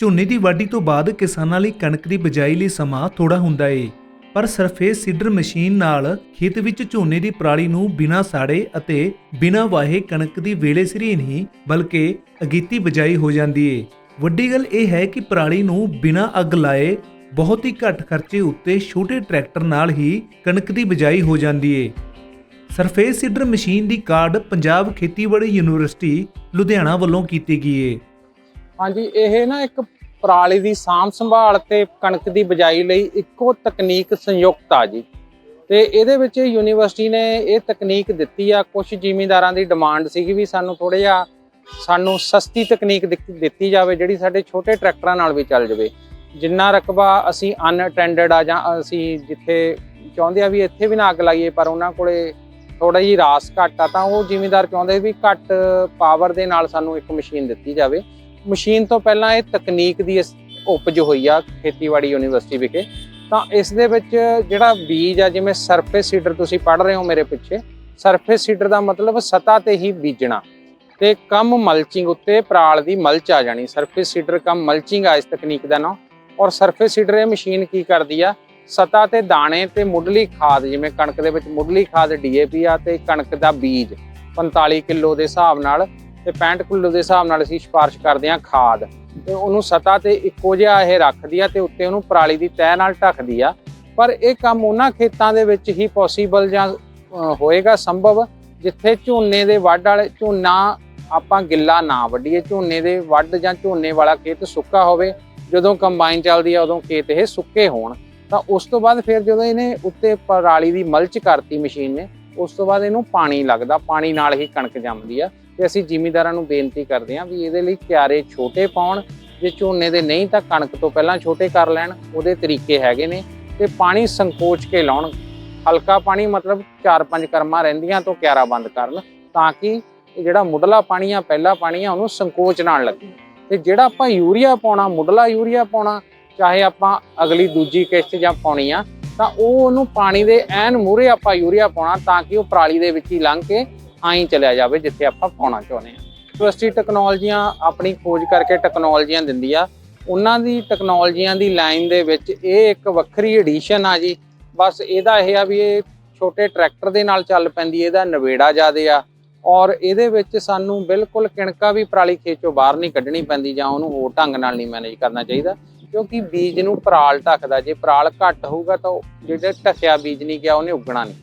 ਝੋਨੇ ਦੀ ਵਾਢੀ ਤੋਂ ਬਾਅਦ ਕਿਸਾਨਾਂ ਲਈ ਕਣਕ ਦੀ ਬਿਜਾਈ ਲਈ ਸਮਾਂ ਥੋੜਾ ਹੁੰਦਾ ਏ। ਪਰ ਸਰਫੇਸ ਸੀਡਰ ਮਸ਼ੀਨ ਨਾਲ ਖੇਤ ਵਿੱਚ ਝੋਨੇ ਦੀ ਪਰਾਲੀ ਨੂੰ ਬਿਨਾਂ ਸਾੜੇ ਅਤੇ ਬਿਨਾਂ ਵਾਹੇ ਕਣਕ ਦੀ ਵੇਲੇ ਸਿਰ ਹੀ ਨਹੀਂ, ਬਲਕਿ ਅਗੀਤੀ ਬਿਜਾਈ ਹੋ ਜਾਂਦੀ ਏ। ਵੱਡੀ ਗੱਲ ਇਹ ਹੈ ਕਿ ਪਰਾਲੀ ਨੂੰ ਬਿਨਾਂ ਅੱਗ ਲਾਏ ਬਹੁਤ ਹੀ ਘੱਟ ਖਰਚੇ ਉੱਤੇ ਛੋਟੇ ਟਰੈਕਟਰ ਨਾਲ ਹੀ ਕਣਕ ਦੀ ਬਿਜਾਈ ਹੋ ਜਾਂਦੀ ਏ। ਸਰਫੇਸ ਸੀਡਰ ਮਸ਼ੀਨ ਦੀ ਕਾਢ ਪੰਜਾਬ ਖੇਤੀਬਾੜੀ ਯੂਨੀਵਰਸਿਟੀ, ਲੁਧਿਆਣਾ ਵੱਲੋਂ ਕੀਤੀ ਗਈ ਏ। ਹਾਂਜੀ, ਇਹ ਨਾ ਇੱਕ ਪਰਾਲੀ ਦੀ ਸਾਂਭ ਸੰਭਾਲ ਤੇ ਕਣਕ ਦੀ ਬਿਜਾਈ ਲਈ ਇੱਕੋ ਤਕਨੀਕ ਸੰਯੁਕਤ ਆ ਜੀ। ਤੇ ਇਹਦੇ ਵਿੱਚ ਯੂਨੀਵਰਸਿਟੀ ਨੇ ਇਹ ਤਕਨੀਕ ਦਿੱਤੀ ਆ। ਕੁਝ ਜ਼ਿਮੀਂਦਾਰਾਂ ਦੀ ਡਿਮਾਂਡ ਸੀਗੀ ਵੀ ਸਾਨੂੰ ਥੋੜਾ ਜਿਹਾ, ਸਾਨੂੰ ਸਸਤੀ ਤਕਨੀਕ ਦਿੱਤੀ- ਜਾਵੇ, ਜਿਹੜੀ ਸਾਡੇ ਛੋਟੇ ਟਰੈਕਟਰਾਂ ਨਾਲ ਵੀ ਚੱਲ ਜਾਵੇ। ਜਿੰਨਾ ਰਕਬਾ ਅਸੀਂ ਅਨਅਟੈਂਡਡ ਆ ਜਾਂ ਅਸੀਂ ਜਿੱਥੇ ਚਾਹੁੰਦੇ ਆ ਵੀ ਇੱਥੇ ਵੀ ਨਾ ਅੱਗ ਲਾਈਏ, ਪਰ ਉਹਨਾਂ ਕੋਲੇ ਥੋੜਾ ਜਿਹੀ ਰਾਸ ਘੱਟ ਆ, ਤਾਂ ਉਹ ਜ਼ਿਮੀਂਦਾਰ ਚਾਹੁੰਦੇ ਵੀ ਘੱਟ ਪਾਵਰ ਦੇ ਨਾਲ ਸਾਨੂੰ ਇੱਕ ਮਸ਼ੀਨ ਦਿੱਤੀ ਜਾਵੇ। ਮਸ਼ੀਨ ਤੋਂ ਪਹਿਲਾਂ ਇਹ ਤਕਨੀਕ ਦੀ ਇਸ- ਉਪਜ ਹੋਈ ਆ ਖੇਤੀਬਾੜੀ ਯੂਨੀਵਰਸਿਟੀ ਵਿਖੇ, ਤਾਂ ਇਸ ਦੇ ਵਿੱਚ ਜਿਹੜਾ ਬੀਜ ਆ, ਜਿਵੇਂ ਸਰਫੇਸ ਸੀਡਰ ਤੁਸੀਂ ਪੜ੍ਹ ਰਹੇ ਹੋ ਮੇਰੇ ਪਿੱਛੇ ਸਰਫੇਸ ਸੀਡਰ ਦਾ ਮਤਲਬ ਸਤ੍ਹਾ ਤੇ ਹੀ ਬੀਜਣਾ ਤੇ ਕਮ ਮਲਚਿੰਗ ਉੱਤੇ ਪਰਾਲ ਦੀ ਮਲਚ ਆ ਜਾਣੀ ਸਰਫੇਸ ਸੀਡਰ ਕਮ ਮਲਚਿੰਗ ਆ ਇਸ ਤਕਨੀਕ ਦਾ ਨਾਮ, ਔਰ ਸਰਫੇਸ ਸੀਡਰ ਇਹ ਮਸ਼ੀਨ ਕੀ ਕਰਦੀ ਆ, ਸਤ੍ਹਾ ਤੇ ਦਾਣੇ ਤੇ ਮੁੱਢਲੀ ਖਾਦ, ਜਿਵੇਂ ਕਣਕ ਦੇ ਵਿੱਚ ਮੁੱਢਲੀ ਖਾਦ ਡੀਏਪੀ ਆ ਤੇ ਕਣਕ ਦਾ ਬੀਜ 45 ਕਿਲੋ ਦੇ ਹਿਸਾਬ ਨਾਲ ਤੇ 65 ਕਿਲੋ ਦੇ ਹਿਸਾਬ ਨਾਲ ਅਸੀਂ ਸਿਫਾਰਿਸ਼ ਕਰਦੇ ਹਾਂ ਖਾਦ। ਤੇ ਉਹਨੂੰ ਸਤ੍ਹਾ ਤੇ ਇੱਕੋ ਜਿਹਾ ਇਹ ਰੱਖਦੀ ਆ ਤੇ ਉੱਤੇ ਉਹਨੂੰ ਪਰਾਲੀ ਦੀ ਤਹਿ ਨਾਲ ਢੱਕਦੀ ਆ। ਪਰ ਇਹ ਕੰਮ ਉਹਨਾਂ ਖੇਤਾਂ ਦੇ ਵਿੱਚ ਹੀ ਪੋਸੀਬਲ ਜਾਂ ਹੋਏਗਾ ਸੰਭਵ, ਜਿੱਥੇ ਝੋਨੇ ਦੇ ਵੱਢ ਵਾਲੇ ਝੋਨਾ ਆਪਾਂ ਗਿੱਲਾ ਨਾ ਵੱਢੀਏ, ਝੋਨੇ ਦੇ ਵੱਢ ਜਾਂ ਝੋਨੇ ਵਾਲਾ ਖੇਤ ਸੁੱਕਾ ਹੋਵੇ, ਜਦੋਂ ਕੰਬਾਈਨ ਚੱਲਦੀ ਆ ਉਦੋਂ ਖੇਤ ਇਹ ਸੁੱਕੇ ਹੋਣ। ਤਾਂ ਉਸ ਤੋਂ ਬਾਅਦ ਫਿਰ ਜਦੋਂ ਇਹਨੇ ਉੱਤੇ ਪਰਾਲੀ ਦੀ ਮਲਚ ਕਰਤੀ ਮਸ਼ੀਨ ਨੇ ਉਸ ਤੋਂ ਬਾਅਦ ਇਹਨੂੰ ਪਾਣੀ ਲੱਗਦਾ, ਪਾਣੀ ਨਾਲ ਹੀ ਕਣਕ ਜੰਮਦੀ ਆ। ਤੇ ਅਸੀਂ ਜ਼ਿਮੀਂਦਾਰਾਂ ਨੂੰ ਬੇਨਤੀ ਕਰਦੇ ਹਾਂ ਵੀ ਇਹਦੇ ਲਈ ਕਿਆਰੇ ਛੋਟੇ ਪਾਉਣ, ਜੇ ਝੋਨੇ ਦੇ ਨਹੀਂ ਤਾਂ ਕਣਕ ਤੋਂ ਪਹਿਲਾਂ ਛੋਟੇ ਕਰ ਲੈਣ, ਉਹਦੇ ਤਰੀਕੇ ਹੈਗੇ ਨੇ। ਤੇ ਪਾਣੀ ਸੰਕੋਚ ਕੇ ਲਾਉਣ, ਹਲਕਾ ਪਾਣੀ ਮਤਲਬ 4-5 ਕਰਮਾਂ ਰਹਿੰਦੀਆਂ ਤੋਂ ਕਿਆਰਾ ਬੰਦ ਕਰਨ ਤਾਂ ਕਿ ਜਿਹੜਾ ਮੁੱਢਲਾ ਪਾਣੀ ਆ, ਪਹਿਲਾ ਪਾਣੀ ਆ, ਉਹਨੂੰ ਸੰਕੋਚ ਨਾਲ ਲੱਗੇ। ਤੇ ਜਿਹੜਾ ਆਪਾਂ ਯੂਰੀਆ ਪਾਉਣਾ, ਮੁੱਢਲਾ ਯੂਰੀਆ ਪਾਉਣਾ, ਚਾਹੇ ਆਪਾਂ ਅਗਲੀ ਦੂਜੀ ਕਿਸ਼ਤ ਜਾਂ ਪਾਉਣੀ ਆ ਤਾਂ ਉਹ ਉਹਨੂੰ ਪਾਣੀ ਦੇ ਐਨ ਮੂਹਰੇ ਆਪਾਂ ਯੂਰੀਆ ਪਾਉਣਾ ਤਾਂ ਕਿ ਉਹ ਪਰਾਲੀ ਦੇ ਵਿੱਚ ਹੀ ਲੰਘ ਕੇ ਆਈ ਚਲਿਆ ਜਾਵੇ ਜਿੱਥੇ ਆਪਾਂ ਪਾਉਣਾ ਚਾਹੁੰਦੇ ਹਾਂ। ਯੂਨੀਵਰਸਿਟੀ ਟੈਕਨੋਲੋਜੀਆਂ ਆਪਣੀ ਖੋਜ ਕਰਕੇ ਟੈਕਨੋਲੋਜੀਆਂ ਦਿੰਦੀ ਆ। ਉਹਨਾਂ ਦੀ ਟੈਕਨੋਲੋਜੀਆਂ ਦੀ ਲਾਈਨ ਦੇ ਵਿੱਚ ਇਹ ਇੱਕ ਵੱਖਰੀ ਐਡੀਸ਼ਨ ਆ ਜੀ। ਬਸ ਇਹਦਾ ਇਹ ਆ ਵੀ ਇਹ ਛੋਟੇ ਟਰੈਕਟਰ ਦੇ ਨਾਲ ਚੱਲ ਪੈਂਦੀ ਇਹਦਾ ਨਵੇੜਾ ਜ਼ਿਆਦੇ ਆ। ਔਰ ਇਹਦੇ ਵਿੱਚ ਸਾਨੂੰ ਬਿਲਕੁਲ ਕਿਣਕਾ ਵੀ ਪਰਾਲੀ ਖੇਚੋਂ ਬਾਹਰ ਨਹੀਂ ਕੱਢਣੀ ਪੈਂਦੀ ਜਾਂ ਉਹਨੂੰ ਹੋਰ ਢੰਗ ਨਾਲ ਨਹੀਂ ਮੈਨੇਜ ਕਰਨਾ ਚਾਹੀਦਾ। ਕਿਉਂਕਿ ਬੀਜ ਨੂੰ ਪਰਾਲ ਢੱਕਦਾ, ਜੇ ਪਰਾਲ ਘੱਟ ਹੋਊਗਾ ਤਾਂ ਉਹ ਜਿਹੜਾ ਢੱਕਿਆ ਬੀਜ ਨਹੀਂ ਗਿਆ, ਉਹਨੇ ਉੱਗਣਾ ਨਹੀਂ।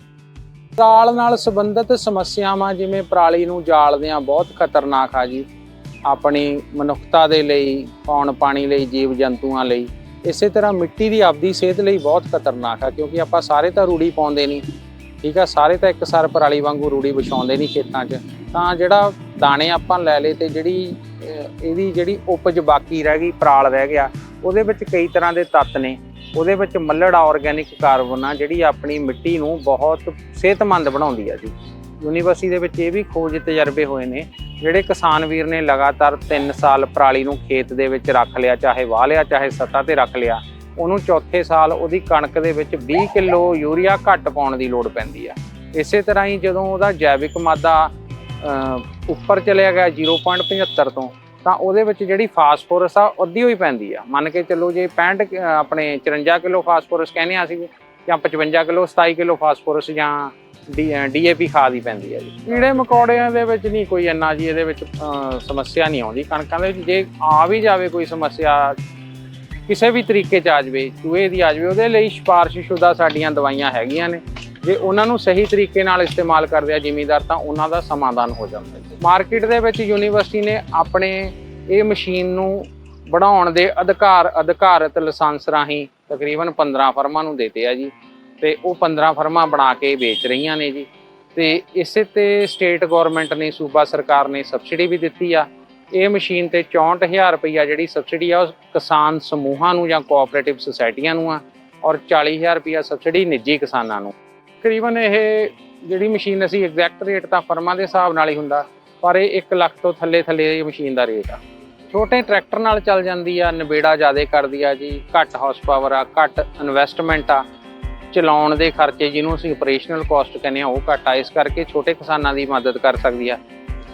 ਪਰਾਲ ਨਾਲ ਸੰਬੰਧਿਤ ਸਮੱਸਿਆਵਾਂ ਜਿਵੇਂ ਪਰਾਲੀ ਨੂੰ ਜਾਲਦੇ ਆ ਬਹੁਤ ਖਤਰਨਾਕ ਆ ਜੀ। ਆਪਣੀ ਮਨੁੱਖਤਾ ਦੇ ਲਈ ਪੌਣ ਪਾਣੀ ਲਈ, ਜੀਵ ਜੰਤੂਆਂ ਲਈ, ਇਸੇ ਤਰ੍ਹਾਂ ਮਿੱਟੀ ਦੀ ਆਪਦੀ ਸਿਹਤ ਲਈ ਬਹੁਤ ਖਤਰਨਾਕ ਆ, ਕਿਉਂਕਿ ਆਪਾਂ ਸਾਰੇ ਤਾਂ ਰੂੜੀ ਪਾਉਂਦੇ ਨਹੀਂ। ਠੀਕ ਆ, ਸਾਰੇ ਤਾਂ ਇੱਕ ਸਰ ਪਰਾਲੀ ਵਾਂਗੂ ਰੂੜੀ ਵਿਛਾਉਂਦੇ ਨਹੀਂ ਖੇਤਾਂ 'ਚ। ਤਾਂ ਜਿਹੜਾ ਦਾਣੇ ਆਪਾਂ ਲੈ ਲਏ ਤੇ ਜਿਹੜੀ ਇਹਦੀ ਜਿਹੜੀ ਉਪਜ ਬਾਕੀ ਰਹਿ ਗਈ, ਪਰਾਲ ਰਹਿ ਗਿਆ ਉਹਦੇ ਵਿੱਚ ਕਈ ਤਰ੍ਹਾਂ ਦੇ ਤੱਤ ਨੇ। ਉਹਦੇ ਵਿੱਚ ਮੱਲੜ ਆਰਗੈਨਿਕ ਕਾਰਬਨ ਆ ਜਿਹੜੀ ਆਪਣੀ ਮਿੱਟੀ ਨੂੰ ਬਹੁਤ ਸਿਹਤਮੰਦ ਬਣਾਉਂਦੀ ਆ ਜੀ। ਯੂਨੀਵਰਸਿਟੀ ਦੇ ਵਿੱਚ ਇਹ ਵੀ ਖੋਜ ਤਜਰਬੇ ਹੋਏ ਨੇ। ਜਿਹੜੇ ਕਿਸਾਨ ਵੀਰ ਨੇ ਲਗਾਤਾਰ 3 ਸਾਲ ਪਰਾਲੀ ਨੂੰ ਖੇਤ ਦੇ ਵਿੱਚ ਰੱਖ ਲਿਆ, ਚਾਹੇ ਵਾਹ ਲਿਆ, ਚਾਹੇ ਸੱਤਾ ਤੇ ਰੱਖ ਲਿਆ, ਉਹਨੂੰ ਚੌਥੇ ਸਾਲ ਉਹਦੀ ਕਣਕ ਦੇ ਵਿੱਚ 20 ਕਿਲੋ ਯੂਰੀਆ ਘੱਟ ਪਾਉਣ ਦੀ ਲੋੜ ਪੈਂਦੀ ਆ। ਇਸੇ ਤਰ੍ਹਾਂ ਹੀ ਜਦੋਂ ਉਹਦਾ ਜੈਵਿਕ ਮਾਦਾ ਉੱਪਰ ਚਲਿਆ ਗਿਆ 0.75 ਤੋਂ ਤਾਂ ਉਹਦੇ ਵਿੱਚ ਜਿਹੜੀ ਫਾਸਫੋਰਸ ਆ ਉਹ ਅੱਧੀ ਹੋਈ ਪੈਂਦੀ ਆ। ਮੰਨ ਕੇ ਚੱਲੋ ਜੇ 65 ਆਪਣੇ 54 ਕਿਲੋ ਫਾਸਫੋਰਸ ਕਹਿੰਦੇ ਆ ਅਸੀਂ ਜਾਂ 55 ਕਿਲੋ 27 ਕਿਲੋ ਫਾਸਫੋਰਸ ਜਾਂ ਡੀਏਪੀ ਖਾਦ ਹੀ ਪੈਂਦੀ ਹੈ ਜੀ। ਕੀੜੇ ਮਕੌੜਿਆਂ ਦੇ ਵਿੱਚ ਨਹੀਂ ਕੋਈ ਇੰਨਾ ਜੀ, ਇਹਦੇ ਵਿੱਚ ਸਮੱਸਿਆ ਨਹੀਂ ਆਉਂਦੀ। ਕਣਕਾਂ ਦੇ ਵਿੱਚ ਜੇ ਆ ਵੀ ਜਾਵੇ ਕੋਈ ਸਮੱਸਿਆ, ਕਿਸੇ ਵੀ ਤਰੀਕੇ ਚ ਆ ਜਾਵੇ, ਚੂਹੇ ਦੀ ਆ ਜਾਵੇ, ਉਹਦੇ ਲਈ ਸਿਫਾਰਿਸ਼ਸ਼ੁਦਾ ਸਾਡੀਆਂ ਦਵਾਈਆਂ ਹੈਗੀਆਂ ਨੇ। ਜੇ ਉਹਨਾਂ ਨੂੰ ਸਹੀ ਤਰੀਕੇ ਨਾਲ ਇਸਤੇਮਾਲ ਕਰਦੇ ਆ ਜ਼ਿਮੀਦਾਰ, ਤਾਂ ਉਹਨਾਂ ਦਾ ਸਮਾਧਾਨ ਹੋ ਜਾਂਦਾ ਮਾਰਕੀਟ ਦੇ ਵਿੱਚ ਯੂਨੀਵਰਸਿਟੀ ਨੇ ਆਪਣੇ ਇਹ ਮਸ਼ੀਨ ਨੂੰ ਬਣਾਉਣ ਦੇ ਅਧਿਕਾਰ ਅਧਿਕਾਰਤ ਲਾਇਸੈਂਸ ਰਾਹੀਂ ਤਕਰੀਬਨ 15 ਫਰਮਾਂ ਨੂੰ ਦਿੱਤੇ ਆ ਜੀ। ਤੇ ਉਹ 15 ਫਰਮਾਂ ਬਣਾ ਕੇ ਵੇਚ ਰਹੀਆਂ ਨੇ ਜੀ। ਤੇ ਇਸੇ ਤੇ ਸਟੇਟ ਗਵਰਨਮੈਂਟ ਨੇ, ਸੂਬਾ ਸਰਕਾਰ ਨੇ ਸਬਸਿਡੀ ਵੀ ਦਿੱਤੀ ਆ। ਇਹ ਮਸ਼ੀਨ ਤੇ 64000 ਰੁਪਈਆ ਜਿਹੜੀ ਸਬਸਿਡੀ ਆ, ਉਹ ਕਿਸਾਨ ਸਮੂਹਾਂ ਨੂੰ ਜਾਂ ਕੋਆਪਰੇਟਿਵ ਸੁਸਾਇਟੀਆਂ ਨੂੰ ਆ ਔਰ 40000 ਰੁਪਈਆ ਸਬਸਿਡੀ ਨਿੱਜੀ ਕਿਸਾਨਾਂ ਨੂੰ। ਤਕਰੀਬਨ ਇਹ ਜਿਹੜੀ ਮਸ਼ੀਨ ਅਸੀਂ ਐਗਜ਼ੈਕਟ ਰੇਟ ਤਾਂ ਫਰਮਾਂ ਦੇ ਹਿਸਾਬ ਨਾਲ ਹੀ ਹੁੰਦਾ। ਪਰ ਇਹ 1 ਲੱਖ ਤੋਂ ਥੱਲੇ ਥੱਲੇ ਇਹ ਮਸ਼ੀਨ ਦਾ ਰੇਟ ਆ। ਛੋਟੇ ਟਰੈਕਟਰ ਨਾਲ ਚੱਲ ਜਾਂਦੀ ਆ ਨਵੇੜਾ ਜ਼ਿਆਦਾ ਕਰਦੀ ਆ ਜੀ, ਘੱਟ ਹਾਰਸ ਪਾਵਰ ਆ, ਘੱਟ ਇਨਵੈਸਟਮੈਂਟ ਆ। ਚਲਾਉਣ ਦੇ ਖਰਚੇ ਜਿਹਨੂੰ ਅਸੀਂ ਆਪਰੇਸ਼ਨਲ ਕਾਸਟ ਕਹਿੰਦੇ ਆ, ਉਹ ਘੱਟ ਆ। ਇਸ ਕਰਕੇ ਛੋਟੇ ਕਿਸਾਨਾਂ ਦੀ ਮਦਦ ਕਰ ਸਕਦੀ ਆ।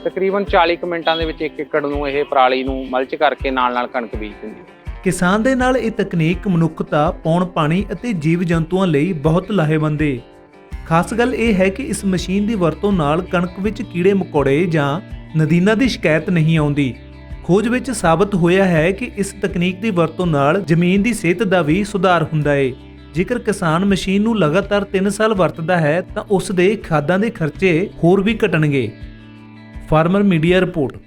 ਤਕਰੀਬਨ 40 ਕੁ ਮਿੰਟਾਂ ਦੇ ਵਿੱਚ 1 ਏਕੜ ਨੂੰ ਇਹ ਪਰਾਲੀ ਨੂੰ ਮਲਚ ਕਰਕੇ ਨਾਲ ਨਾਲ ਕਣਕ ਬੀਜ ਦਿੰਦੀ ਹੈ ਕਿਸਾਨ ਦੇ ਨਾਲ ਇਹ ਤਕਨੀਕ ਮਨੁੱਖਤਾ, ਪੌਣ ਪਾਣੀ ਅਤੇ ਜੀਵ ਜੰਤੂਆਂ ਲਈ ਬਹੁਤ ਲਾਹੇਵੰਦ ਹੈ ਖਾਸ ਗੱਲ ਇਹ ਹੈ ਕਿ ਇਸ ਮਸ਼ੀਨ ਦੀ ਵਰਤੋਂ ਨਾਲ ਕਣਕ ਵਿੱਚ ਕੀੜੇ, ਮਕੌੜੇ ਜਾਂ ਨਦੀਨਾਂ ਦੀ ਸ਼ਿਕਾਇਤ ਨਹੀਂ ਆਉਂਦੀ। ਖੋਜ ਵਿੱਚ ਸਾਬਤ ਹੋਇਆ ਹੈ ਕਿ ਇਸ ਤਕਨੀਕ ਦੀ ਵਰਤੋਂ ਨਾਲ ਜ਼ਮੀਨ ਦੀ ਸਿਹਤ ਦਾ ਵੀ ਸੁਧਾਰ ਹੁੰਦਾ ਹੈ ਜੇਕਰ ਕਿਸਾਨ ਮਸ਼ੀਨ ਨੂੰ ਲਗਾਤਾਰ 3 ਸਾਲ ਵਰਤਦਾ ਹੈ, ਤਾਂ ਉਸ ਦੇ ਖਾਦਾਂ ਦੇ ਖਰਚੇ ਹੋਰ ਵੀ ਘਟਣਗੇ। Farmer media report